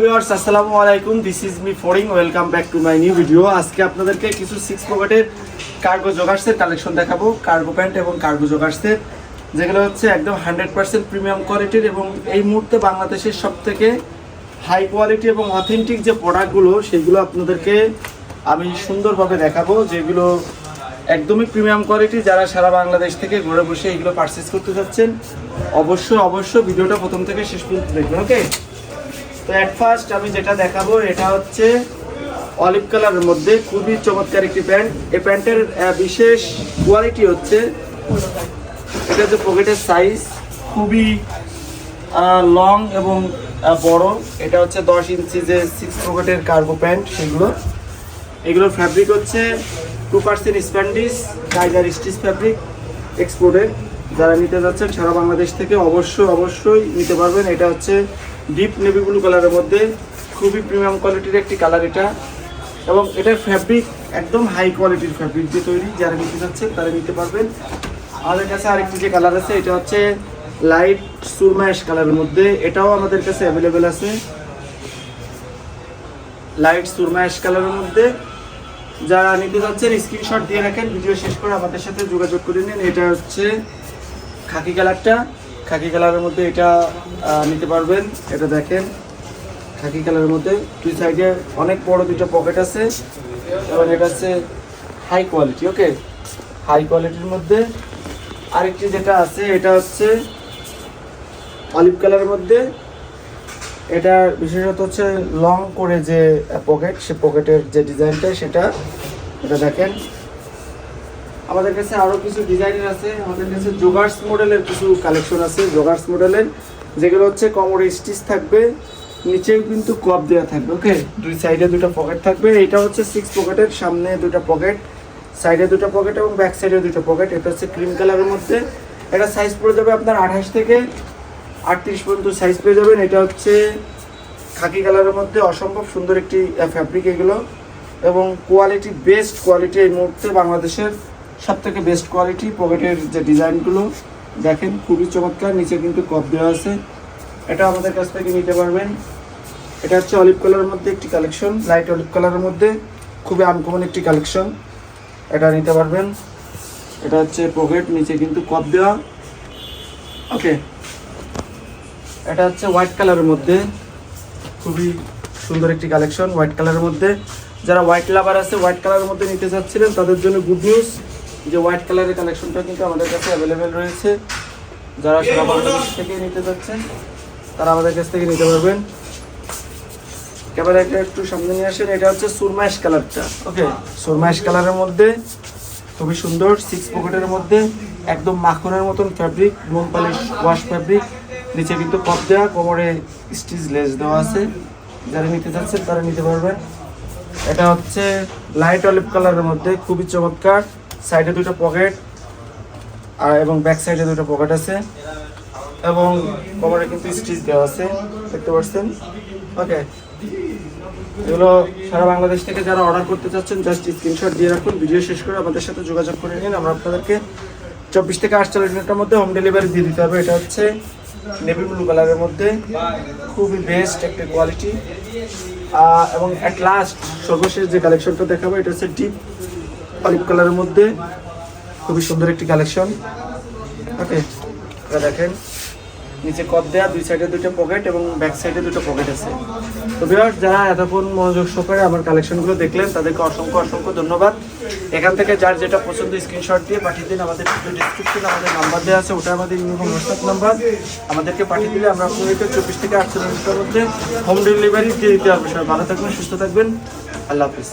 Viewers আসসালামু আলাইকুম। This is me foreign welcome back to my new video আজকে আপনাদেরকে কিছু সিক্স পকেটের কার্গো জগার্সের কালেকশন দেখাবো। কার্গো প্যান্ট এবং কার্গো জগার্সের যেগুলো হচ্ছে একদম হান্ড্রেড পার্সেন্ট প্রিমিয়াম কোয়ালিটির এবং এই মুহূর্তে বাংলাদেশের সব থেকে হাই কোয়ালিটি এবং অথেন্টিক যে প্রোডাক্টগুলো সেগুলো আপনাদেরকে আমি সুন্দরভাবে দেখাবো, যেগুলো একদমই প্রিমিয়াম কোয়ালিটি যারা সারা বাংলাদেশ থেকে ঘুরে বসে এগুলো পারচেস করতে যাচ্ছেন, অবশ্যই অবশ্যই ভিডিওটা প্রথম থেকে শেষ পর্যন্ত দেখবেন ওকে তো অ্যাট ফার্স্ট আমি যেটা দেখাবো, এটা হচ্ছে অলিভ কালারের মধ্যে। খুবই চমৎকার একটি প্যান্ট এই প্যান্টের বিশেষ কোয়ালিটি হচ্ছে এটা যে পকেটের সাইজ খুবই লং এবং বড়। এটা হচ্ছে দশ ইঞ্চি যে সিক্স পকেটের কার্গো প্যান্ট সেগুলো। এগুলোর ফ্যাব্রিক হচ্ছে two percent spandex tiger stitch fabric এক্সপোর্টের যারা নিতে যাচ্ছেন সারা বাংলাদেশ থেকে অবশ্যই অবশ্যই নিতে পারবেন। এটা হচ্ছে ডিপ নেভি ব্লু কালারের মধ্যে। খুবই প্রিমিয়াম কোয়ালিটির একটি কালার এটা। এবং এটার ফ্যাব্রিক একদম হাই কোয়ালিটির ফ্যাব্রিক দিয়ে তৈরি। যারা নিতে যাচ্ছেন তারা নিতে পারবেন। আমাদের কাছে আরেকটি যে কালার আছে, এটা হচ্ছে লাইট সুরমাইশ কালারের মধ্যে। এটাও আমাদের কাছে অ্যাভেলেবেল আছে। লাইট সুরমাইশ কালারের মধ্যে। যারা নিতে যাচ্ছেন স্ক্রিনশট দিয়ে রাখেন। ভিডিও শেষ করে আমাদের সাথে যোগাযোগ করে নিন। এটা হচ্ছে খাকি কালারটা, খাকি কালারের মধ্যে এটা নিতে পারবেন। এটা দেখেন, খাকি কালারের মধ্যে। দুই সাইডে অনেক বড় দুটো পকেট আছে, এবং এটা হচ্ছে হাই কোয়ালিটি ওকে হাই কোয়ালিটির মধ্যে আরেকটি যেটা আছে, এটা হচ্ছে অলিভ কালারের মধ্যে। এটা বিশেষত হচ্ছে লং করে যে পকেট সে পকেটের যে ডিজাইনটা সেটা, এটা দেখেন। আমাদের কাছে আরও কিছু ডিজাইনের আছে, আমাদের কাছে জোগার্স মডেলের কিছু কালেকশন আছে জোগার্স মডেলের যেগুলো হচ্ছে কোমরে স্টিচ থাকবে, নিচেও কিন্তু কপ দেওয়া থাকবে ওকে দুই সাইডে দুটো পকেট থাকবে, এটা হচ্ছে সিক্স পকেটের সামনে দুটো পকেট সাইডে দুটো পকেট এবং ব্যাক সাইডে দুটো পকেট এটা হচ্ছে ক্রিম কালারের মধ্যে। এটা সাইজ পড়ে যাবে আপনার আঠাশ থেকে আটত্রিশ পর্যন্ত সাইজ পেয়ে যাবেন, এটা হচ্ছে খাকি কালারের মধ্যে, অসম্ভব সুন্দর একটি ফ্যাব্রিক এগুলো। এবং কোয়ালিটি বেস্ট কোয়ালিটি এই মুহূর্তে বাংলাদেশের সব থেকে বেস্ট কোয়ালিটি পকেটের যে ডিজাইনগুলো, দেখেন খুবই চমৎকার, নিচে কিন্তু কপ দেওয়া আছে। এটা আমাদের কাছ থেকে নিতে পারবেন। এটা হচ্ছে অলিভ কালারের মধ্যে একটি কালেকশন লাইট অলিভ কালারের মধ্যে, খুবই আনকমন একটি কালেকশন এটা নিতে পারবেন। এটা হচ্ছে পকেট নিচে কিন্তু কপ দেওয়া। ওকে এটা হচ্ছে হোয়াইট কালারের মধ্যে, খুবই সুন্দর একটি কালেকশন হোয়াইট কালারের মধ্যে। যারা হোয়াইট লাভার আছে হোয়াইট কালারের মধ্যে নিতে চাচ্ছিলেন, তাদের জন্য গুড নিউজ যে হোয়াইট কালারের কালেকশনটা কিন্তু আমাদের কাছে অ্যাভেলেবেল রয়েছে। যারা সারা থেকে নিতে যাচ্ছেন তারা আমাদের কাছ থেকে নিতে পারবেন। ক্যামেরাটা একটু সামনে নিয়ে আসেন, এটা হচ্ছে সুরমাইশ কালারটা ওকে সুরমাইশ কালারের মধ্যে খুবই সুন্দর সিক্স পকেটের মধ্যে একদম মাখনের মতন ফ্যাব্রিক মোম পালিশ ওয়াশ ফ্যাব্রিক নিচে কিন্তু কপ দেওয়া কোমরে স্টিচ লেস দেওয়া আছে। যারা নিতে চাচ্ছেন, তারা নিতে পারবেন। এটা হচ্ছে লাইট অলিভ কালারের মধ্যে, খুবই চমৎকার। সাইডে দুটো পকেট, আর এবং ব্যাক সাইডে দুটো পকেট আছে। এবং কোমরে কিন্তু স্টিচ দেওয়া আছে, দেখতে পাচ্ছেন? ওকে। এগুলো সারা বাংলাদেশ থেকে যারা অর্ডার করতে চাচ্ছেন, জাস্ট স্ক্রিনশট দিয়ে রাখুন, ভিডিও শেষ করে আমাদের সাথে যোগাযোগ করে নিন। আমরা আপনাদেরকে চব্বিশ থেকে আটচল্লিশ মিনিটের মধ্যে হোম ডেলিভারি দিয়ে দিতে হবে। এটা হচ্ছে নেভি ব্লু কালারের মধ্যে। খুবই বেস্ট একটা কোয়ালিটি এবং অ্যাট লাস্ট সর্বশেষ যে কালেকশনটা দেখাবো, এটা হচ্ছে ডিপ অলিভ কালারের মধ্যে। খুবই সুন্দর একটি কালেকশন। ওকে দেখেন, নিচে কপ দেওয়া দুই সাইডে দুটো পকেট এবং ব্যাক সাইডে দুটো পকেট আছে। তো ভিউয়ার্স যারা এতক্ষণ মনোযোগ সহকারে আমার কালেকশনগুলো দেখলেন, তাদেরকে অসংখ্য অসংখ্য ধন্যবাদ। এখান থেকে যার যেটা পছন্দ স্ক্রিনশট দিয়ে পাঠিয়ে দিন। আমাদের ডিসক্রিপশনে আমাদের নাম্বার দেওয়া আছে, ওটা আমাদের ইউনিফর্ম হোয়াটসঅ্যাপ নাম্বার আমাদেরকে পাঠিয়ে দিলে আমরা আপনাদেরকে চব্বিশ থেকে আটচল্লিশ মধ্যে হোম ডেলিভারি দিয়ে দিতে পারব। সবাই ভালো থাকবেন, সুস্থ থাকবেন। আল্লাহ হাফিজ।